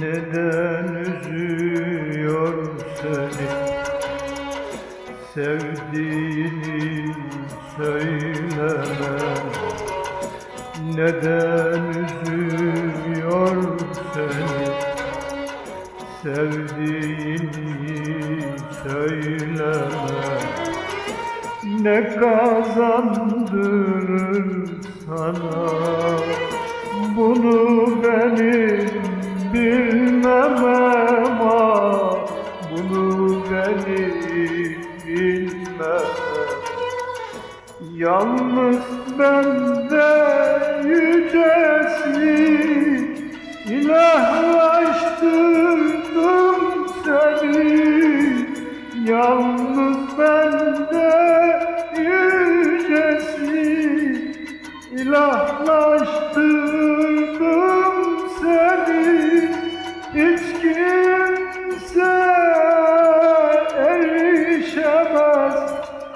neden üzüyor seni? Sevdiğini söyleme. Neden üzüyor seni? Sevdiğini söyleme. Ne kazandırır sana? Bunu benim bilmem ama Bunu benim bilmem. Yalnız bende yücesi ilahlaştırdım seni. Yalnız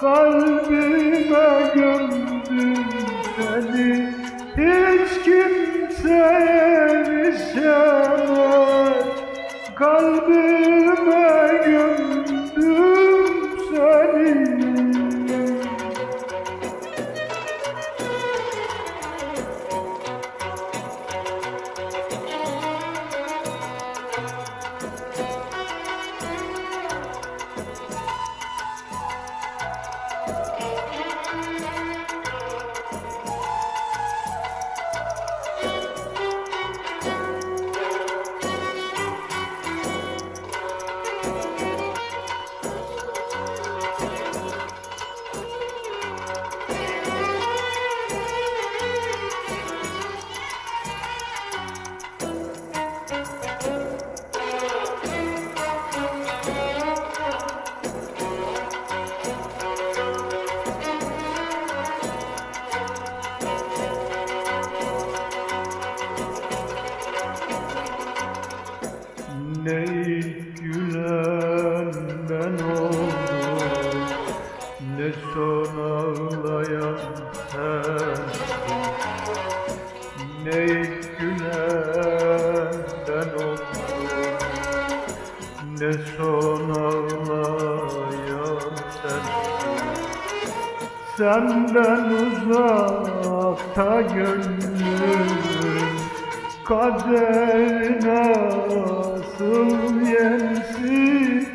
kalbime gömdüm seni Hiç kimse erişemez kalbime ağlayan sensin. Ne ilk gülen ben oldum Ne son ağlayan sensin. Senden uzakta gönlüm Kader nasıl yensin.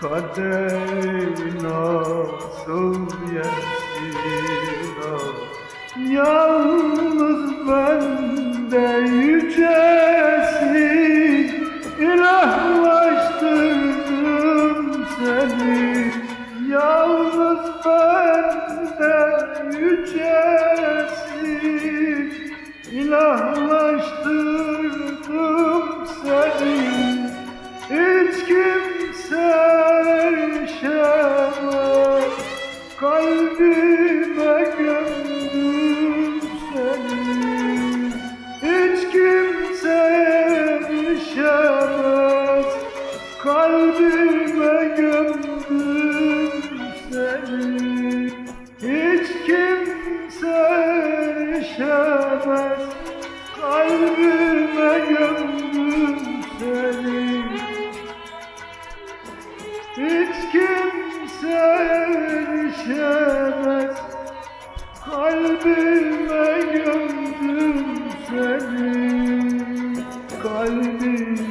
Kader nasıl Kalbime gömdüm seni. Hiç kimse erişemez Kalbime gömdüm seni. Hiç kimse erişemez Kalbime gömdüm seni. Hiç kimse erişemez Kalbime gömdüm seni. Kalbime